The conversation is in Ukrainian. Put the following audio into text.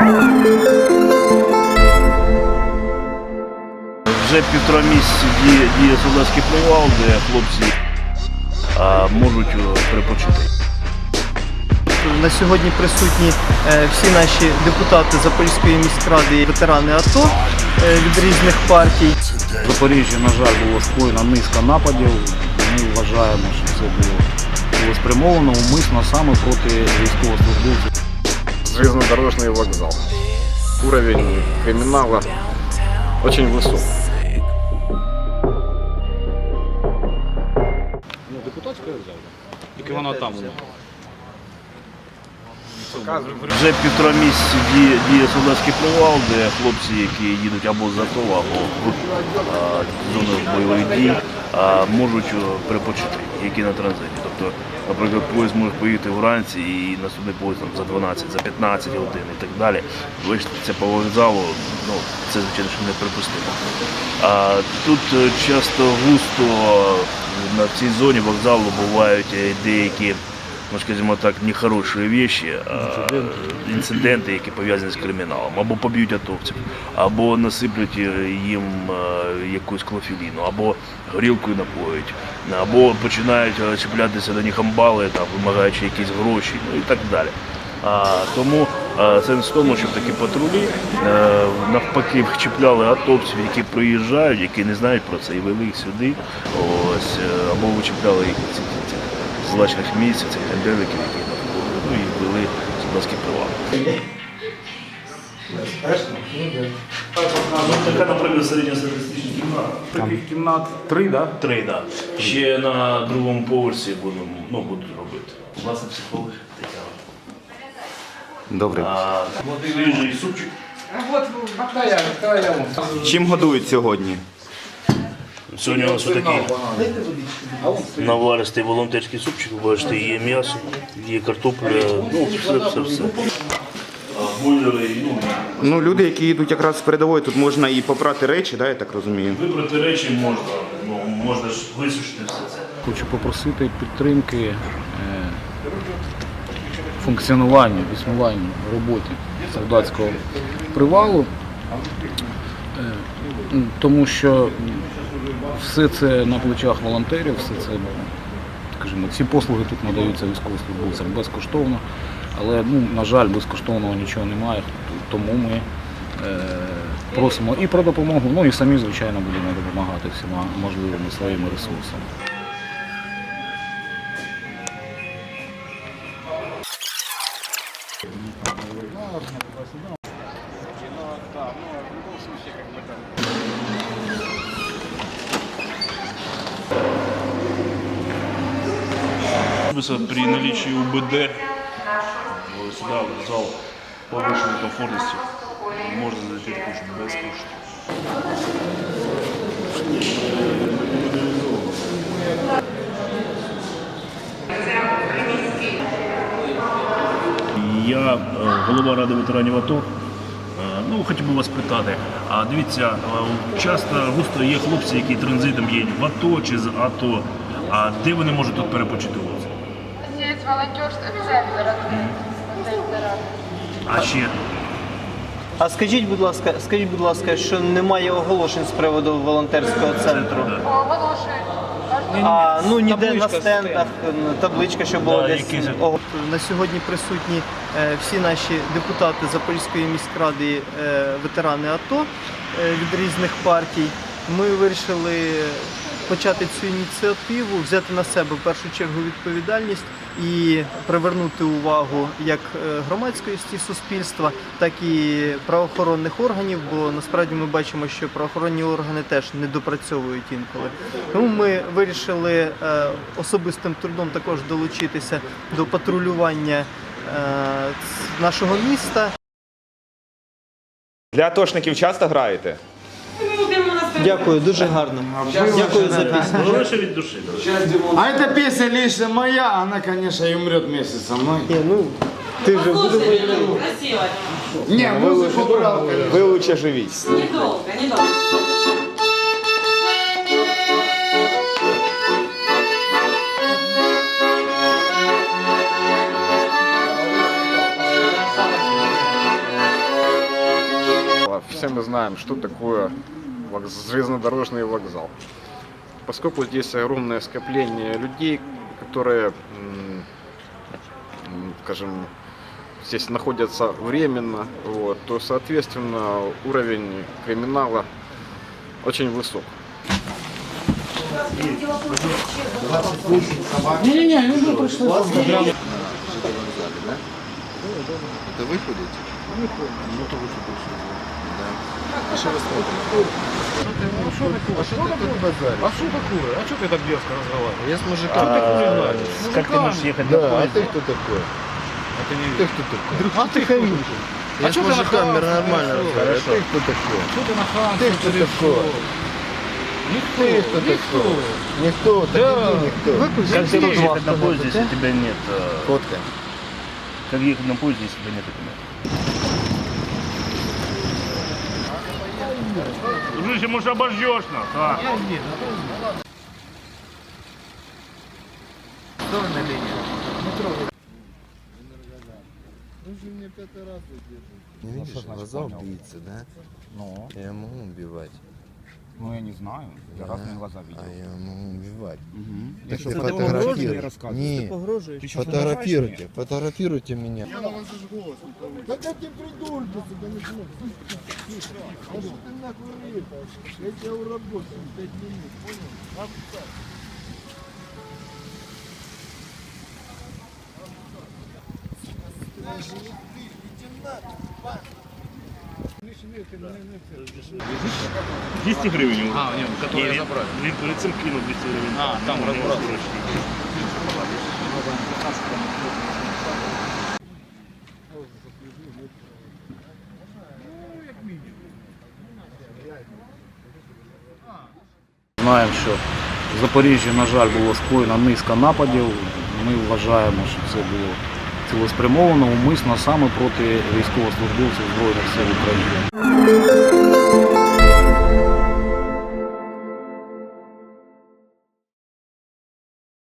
Вже півтора місяці діє, діє солдатський привал, де хлопці а, можуть е, перепочити. На сьогодні присутні е, всі наші депутати Запорізької міськради і ветерани АТО е, від різних партій. В Запоріжжі, на жаль, було скоєно низка нападів. Ми вважаємо, що це було, було спрямовано умисно саме проти військовослужбовців. Железнодорожный вокзал. Уровень криминала очень высок. Ну, депутатська взяв. Тільки вона там. Вже півтора місяці діє, діє солдатський привал, де хлопці, які їдуть або з АТО, або в зону бойових дій, можуть е, перепочити, які на транзиті. Тобто, наприклад, поїзд може поїхати вранці і наступний поїзд там, за 12, за 15 годин і так далі. Вийшли по вокзалу, ну, це звичайно що неприпустимо. А тут е, часто густо на цій зоні вокзалу бувають е, деякі ну, скажімо так, нехороші речі, а, інциденти, які пов'язані з криміналом, або поб'ють атовців, або насиплють е, їм е, якусь клофеліну, або горілкою напоють, або починають е, чіплятися до них амбали, там, вимагаючи якісь гроші, ну і так далі. А, тому а, сенс в тому, щоб такі патрулі е, навпаки чіпляли атовців, які приїжджають, які не знають про це, і вели їх сюди, ось, е, або вичіпляли їх. ці, злачних місць, цих генделиків, які навколо, ну і вели солдатські права. Ну, така, наприклад, середньостатистична кімната. Кімнат три, да? Три, так. Ще на другому поверсі будемо, ну, будуть робити. Власне, психолог Тетяна. Добре. А, свіжий супчик. Чим годують сьогодні? Сьогодні у нас отакий наваристий волонтерський супчик, бачите, є м'ясо, є картопля, ну все, все, все. Ну, люди, які йдуть якраз з передової, тут можна і попрати речі, да, я так розумію. вибрати речі можна, ну, можна ж висушити все це. Хочу попросити підтримки е, функціонуванню, існуванню, роботі солдатського привалу, Е, тому що все це на плечах волонтерів, все це, скажімо, всі послуги тут надаються військовослужбовцям безкоштовно, але, ну, на жаль, безкоштовного нічого немає, тому ми е, просимо і про допомогу, ну і самі, звичайно, будемо допомагати всіма можливими своїми ресурсами. При наличии УБД сюда, в зал повышенной комфортности, можно зайти кушать безкоштовно. Я е, голова ради ветеранів АТО. Е, Ну, хотів би вас питати. А дивіться, е, часто густо є хлопці, які транзитом їдуть в АТО чи з АТО. А де вони можуть тут перепочити у вас? Есть волонтерство, центр. Центр. А ще А скажіть, будь ласка, скажіть, будь ласка, що немає оголошень з приводу волонтерського центру? Оголошують. А ну ніде на стендах, табличка, що було Да, десь. На сьогодні присутні е, всі наші депутати Запорізької міськради, е, ветерани АТО е, від різних партій. Ми вирішили почати цю ініціативу, взяти на себе в першу чергу відповідальність і привернути увагу як е, громадськості суспільства, так і правоохоронних органів, бо насправді ми бачимо, що правоохоронні органи теж не допрацьовують інколи. Тому ми вирішили е, особистим трудом також долучитися до патрулювання е, нашого міста. Для атошників часто граєте? Дякую, дуже гарно. Дякую за пісню. головне, що від душі. А эта песня лично моя, она, конечно, и умрет вместе со мной. Ні, ну ти вже буде Красиво. Не, музыку брал, конечно. Ви лучше живіть. Недолго, недолго. все мы знаем, что такое вокз- железнодорожный вокзал. Поскольку здесь огромное скопление людей, которые, скажем, здесь находятся временно, вот, то, соответственно, уровень криминала очень высок. Не-не-не. Это вы? Ну, то вы. А, а что такое? А что ты так дерзко разговариваешь? Я с мужиком. А, как ты можешь ехать на Да, а ты кто такой? А ты не Ты кто такой? А, а ты хамишь. А что ты на камер нормально разговариваешь? А ты кто такой? Что ты на хамишь? Ты кто такой? Никто, никто, никто. Никто, да. никто. Как ты можешь ехать на поезде, если тебя нет... Э, Фотка. Как ехать на поезде, если тебя нет документов? Дружище, может обожжешь нас, а? Не видишь, глаза убийцы, да? Ну, Я могу убивать. Ну, я не знаю. Я разные глаза видел. А я могу убивать. Угу. Так что фотографируйте. Не, ты Ты фотографируйте, фотографируйте меня. Я на вас же голос не повышу. Да как ты придурился, да не смог. А что ты нахуй рыпаешь? Я тебя уработал 5 минут, понял? Даже не ты, иди нахуй, 200 гривен. А, нет, которые забрали. Він перед цим кинув 200 гривень. А, там Ну, розбрасують. Знаємо, що в Запоріжжі, на жаль, було скоєно низка нападів. Ми вважаємо, що це було цілеспрямовано, умисно саме проти військовослужбовців Збройних сил України.